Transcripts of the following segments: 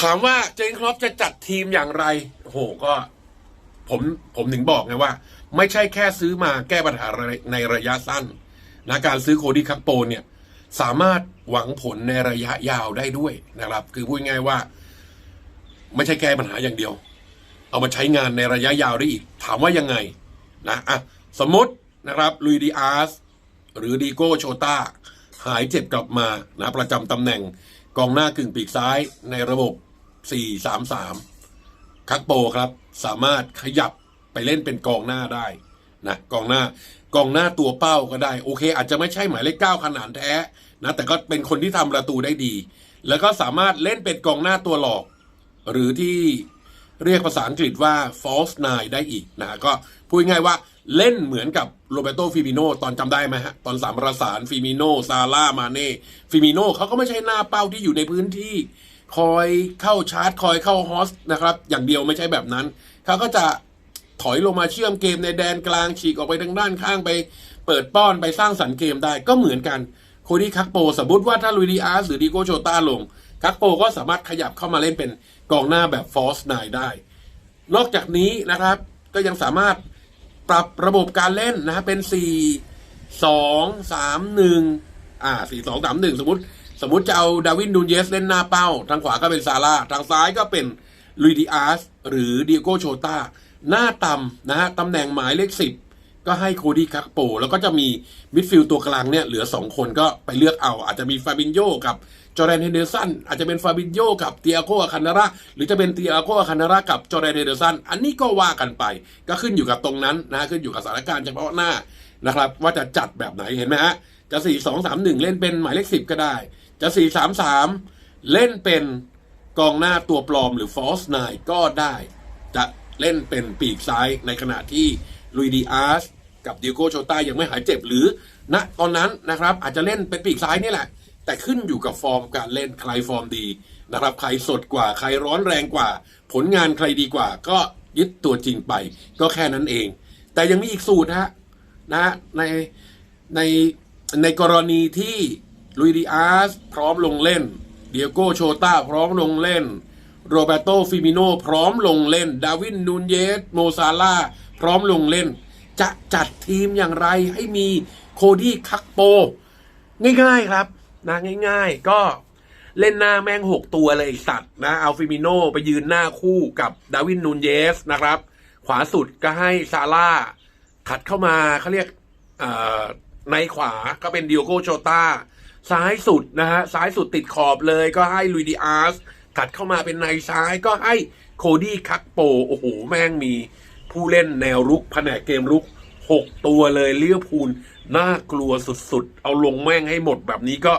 ถามว่าเจนครอปจะจัดทีมอย่างไรโอ้โหก็ ผมผมถึงบอกไงว่า ไม่ใช่แค่ซื้อมาแก้ปัญหาในระยะสั้นนะการซื้อโคดี้คักโปเนี่ย สามารถหวังผลในระยะยาวได้ด้วยนะครับ คือพูดง่ายว่า ไม่ใช่แก้ปัญหาอย่างเดียว เอามาใช้งานในระยะยาวได้อีก ถามว่ายังไง นะอะสมมตินะครับลุยดีอาร์สหรือดีโก้โชตาหายเจ็บกลับมานะประจำตำแหน่งกองหน้ากึ่งปีกซ้ายในระบบ 4-3-3 คักโปครับสามารถขยับไปเล่นเป็นกองหน้าได้นะกองหน้ากองหน้าตัวเป้าก็ได้ โอเค อาจจะไม่ใช่หมายเลขเก้าขนาดแท้นะแต่ก็เป็นคนที่ทำประตูได้ดี แล้วก็สามารถเล่นเป็นกองหน้าตัวหลอก หรือที่เรียกภาษาอังกฤษว่า false nine ได้อีกนะก็พูดง่ายว่าเล่นเหมือนกับโรเบโตฟิมิโนตอนจำได้ไหมฮะ ตอนสามประสานฟิมิโนซาร่ามาเน่ฟิมิโนเขาก็ไม่ใช่หน้าเป้าที่อยู่ในพื้นที่ คอยเข้าชาร์จ คอยเข้าฮอสนะครับ อย่างเดียวไม่ใช่แบบนั้น เขาก็จะถอยลงมาเชื่อมเกมในแดนกลางฉีกออกไปทางด้านข้างไป เปิดป้อนไปสร้างสรรค์เกมได้ก็เหมือนกันโคดี้คักโปสมมติว่าถ้าลุยดีอาร์สหรือดีโกโชต้าลงคักโปก็สามารถขยับเข้ามาเล่นเป็นกองหน้าแบบฟอสไนได้ นอกจากนี้นะครับก็ยังสามารถปรับระบบการเล่นนะฮะเป็น 4 2 3 1 อ่า 4 2 3 1 สมมติ สมมติจะเอาดาวินนูนเยสเล่นหน้าเป้า ทางขวาก็เป็นซาร่าทางซ้ายก็เป็นลุยดิอาสหรือดิโกโชตาหน้าต่ำนะฮะตำแหน่งหมายเลข10ก็ให้โคดี้คักโป แล้วก็จะมีมิดฟิลด์ตัวกลางเนี่ยเหลือ 2 คนก็ไปเลือกเอา อาจจะมีฟาบินโยกับจอร์แดนเฮเดอร์สันอาจจะเป็นฟาบินโยกับเตียโกอาคันาราหรือจะเป็นเตียโกอาคันารากับจอร์แดนเฮเดอร์สันอันนี้ก็ว่ากันไป ก็ขึ้นอยู่กับตรงนั้นนะขึ้นอยู่กับสถานการณ์เฉพาะหน้านะครับ ว่าจะจัดแบบไหนเห็นไหมฮะจะ 4 2 3 1 เล่นเป็นหมายเลข10 ก็ได้ จะ4 3 3เล่นเป็นกองหน้าตัวปลอมหรือ false n i ก็ได้ จะเล่นเป็นปีกซ้ายในขณะที่ลุยดีอาร์สกับดิโกโชต้ายังไม่หายเจ็บหรือณตอนนั้นนะครับอาจจะเล่นเป็นปีกซ้ายนี่แหละ แต่ขึ้นอยู่กับฟอร์มการเล่นใครฟอร์มดีนะครับใครสดกว่าใครร้อนแรงกว่า ผลงานใครดีกว่า ก็ยึดตัวจริงไป ก็แค่นั้นเอง แต่ยังมีอีกสูตรฮะนะในในในกรณีที่ ลุยดิอาร์สพร้อมลงเล่น เดียโกโชต้าพร้อมลงเล่น โรเบโตฟิมิโนพร้อมลงเล่น ดาวินนูนเยส โมซาร่าพร้อมลงเล่น จะจัดทีมอย่างไรให้มีโคดี้คักโป ง่ายๆครับนะง่ายๆ ก็เล่นหน้าแม่งหกตัวเลยสัตว์นะเอาฟิมิโนไปยืนหน้าคู่กับดาวินนูนเยสนะครับ ขวาสุดก็ให้ซาร่าถัดเข้ามาเขาเรียกในขวาก็เป็นดิโอโกโชตา ซ้ายสุดนะฮะซ้ายสุดติดขอบเลยก็ให้ลุยดิอาร์สถัดเข้ามาเป็นในซ้ายก็ให้โคดี้คักโปโอ้โห แม่งมีผู้เล่นแนวรุกแผนกเกมรุกหกตัวเลยเลี้ยวพูลน่ากลัวสุดๆ เอาลงแม่งให้หมดแบบนี้ก็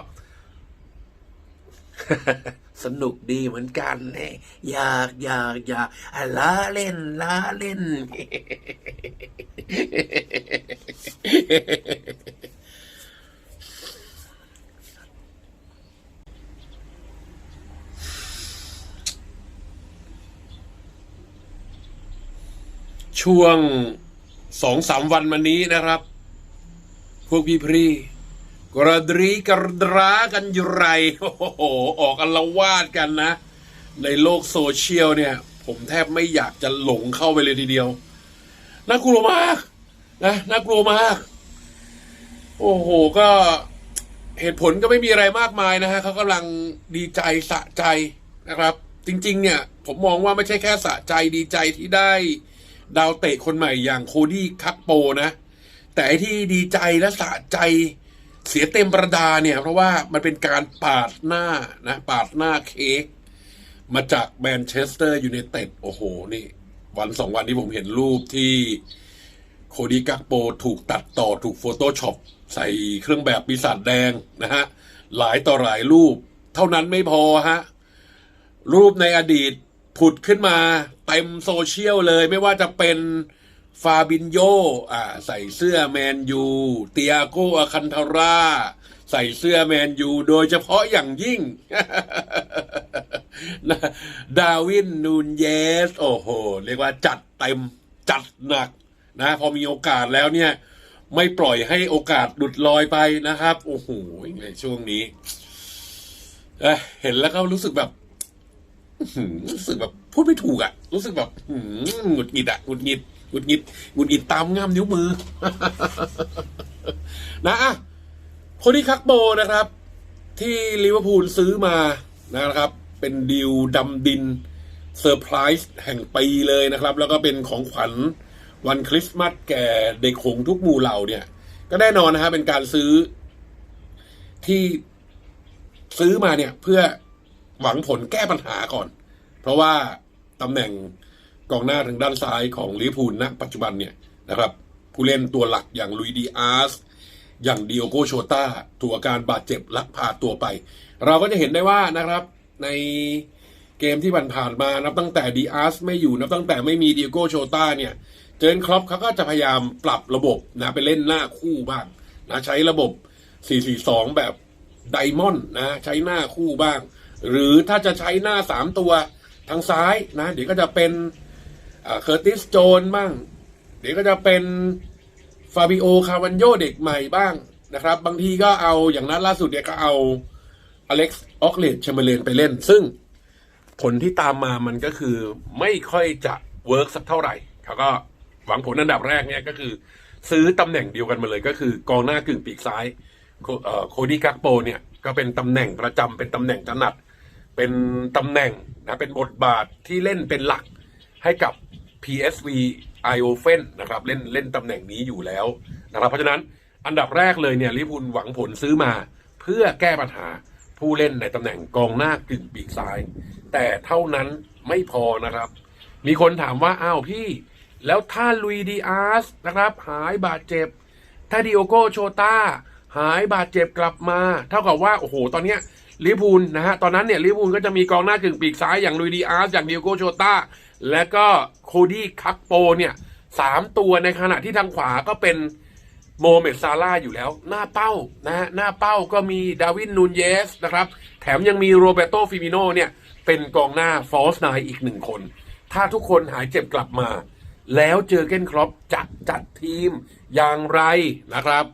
สนุกดีเหมือนกันเนี่ยอยากอยากอยากล้าเล่นล้าเล่น ช่วงสองสามวันมานี้นะครับ พวกพี่พรีกระดรีกระดรากันอยู่ไรโอ้โหออกอัลวาดกันนะ ในโลกโซเชียลเนี่ย ผมแทบไม่อยากจะหลงเข้าไปเลยทีเดียวน่ากลัวมากนะน่ากลัวมาก โอ้โหก็เหตุผลก็ไม่มีอะไรมากมายนะฮะเขากำลังดีใจสะใจนะครับ จริง ๆ เนี่ย ผมมองว่าไม่ใช่แค่สะใจดีใจที่ได้ ดาวเตะคนใหม่อย่างโคดี้คักโปนะ แต่ไอที่ดีใจและสะใจเสียเต็มประดาเนี่ย เพราะว่ามันเป็นการปาดหน้านะ ปาดหน้าเค้กมาจากแมนเชสเตอร์ยูไนเต็ดโอ้โห นี่ วันสองวันที่ผมเห็นรูปที่โคดี้กักโปถูกตัดต่อถูกโฟโต้ช็อปใส่เครื่องแบบปีศาจแดงนะฮะ หลายต่อหลายรูป เท่านั้นไม่พอฮะ รูปในอดีต ผุดขึ้นมาเต็มโซเชียลเลยไม่ว่าจะเป็นฟาบินโยอ่าใส่เสื้อแมนยูเตียโกอาคันทาราใส่เสื้อแมนยูโดยเฉพาะอย่างยิ่งนะดาวินนูนเยส โอ้โห เรียกว่าจัดเต็มจัดหนักนะ พอมีโอกาสแล้วเนี่ย ไม่ปล่อยให้โอกาสหลุดลอยไปนะครับ โอ้โหในช่วงนี้เห็นแล้วก็รู้สึกแบบ รู้สึกแบบพูดไม่ถูกอะรู้สึกแบบหงุดหงิดอะหงุดหงิดหงุดหงิดหงุดหงิดตามง่ามนิ้วมือ นะอะคนที่คักโบนะครับ ที่ลิเวอร์พูลซื้อมานะครับ เป็นดีลดำดินเซอร์ไพรส์แห่งปีเลยนะครับ แล้วก็เป็นของขวัญวันคริสต์มาสแก่เด็กหงทุกหมู่เหล่าเนี่ย ก็แน่นอนนะฮะเป็นการซื้อที่ซื้อมาเนี่ยเพื่อ หวังผลแก้ปัญหาก่อน เพราะว่าตำแหน่งกองหน้าทางด้านซ้ายของลิเวอร์พูลณปัจจุบันเนี่ยนะครับ ผู้เล่นตัวหลักอย่างลุยดีอาร์สอย่างดิโอโกโชตาถูกอาการบาดเจ็บลักพาตัวไป เราก็จะเห็นได้ว่านะครับในเกมที่ผ่านๆมานับตั้งแต่ดีอาร์สไม่อยู่นับตั้งแต่ไม่มีดิโอโกโชตาเนี่ยเจนครอปเขาก็จะพยายามปรับระบบนะไปเล่นหน้าคู่บ้างนะใช้ระบบ 4-4-2 แบบไดมอนด์นะใช้หน้าคู่บ้าง หรือถ้าจะใช้หน้า3ตัวทางซ้ายนะ เดี๋ยวก็จะเป็นเคอร์ติสโจนบ้าง เดี๋ยวก็จะเป็นฟาบิโอคาวันโยเด็กใหม่บ้างนะครับ บางทีก็เอาอย่างนัดล่าสุดเนี่ยก็เอาอเล็กซ์ออกเลดเชมเบอร์เลนไปเล่น ซึ่งผลที่ตามมามันก็คือไม่ค่อยจะเวิร์กสักเท่าไหร่เขาก็หวังผลอันดับแรกเนี่ยก็คือ ซื้อตำแหน่งเดียวกันมาเลยก็คือกองหน้ากึ่งปีกซ้ายโคเอ่อโคดี้กักโปเนี่ยก็เป็นตำแหน่งประจำเป็นตำแหน่งถนัด เป็นตำแหน่งนะเป็นบทบาทที่เล่นเป็นหลักให้กับ PSV i o f e n นะครับเล่นเล่นตำแหน่งนี้อยู่แล้วนะครับเพราะฉะนั้นอันดับแรกเลยเนี่ยลิพูลหวังผลซื้อมา เพื่อแก้ปัญหาผู้เล่นในตำแหน่งกองหน้ากึ่งปีกซ้าย แต่เท่านั้นไม่พอนะครับ มีคนถามว่าอ้าวพี่ แล้วถ้าลุยดีอาร์สนะครับ หายบาดเจ็บ ถ้าดิโอโกโชตา หายบาดเจ็บกลับมา เท่ากับว่าโอ้โหตอนเนี้ยลิพูลนะฮะตอนนั้นเนี่ยลิพูลก็จะมีกองหน้ากึ่งปีกซ้ายอย่างลุยดีอาร์สอย่างดิโอโกโชตาและก็โคดี้คักโปเนี่ยสามตัวในขณะที่ทางขวาก็เป็นโมเมดซาร่าอยู่แล้ว หน้าเป้านะฮะหน้าเป้าก็มีดาวินนูนเยสนะครับ แถมยังมีโรเบโตฟิมิโนเนี่ยเป็นกองหน้าฟอสไนอีกหนึ่งคน ถ้าทุกคนหายเจ็บกลับมา แล้วเจอเก้นครอปจะจัดทีมอย่างไรนะครับ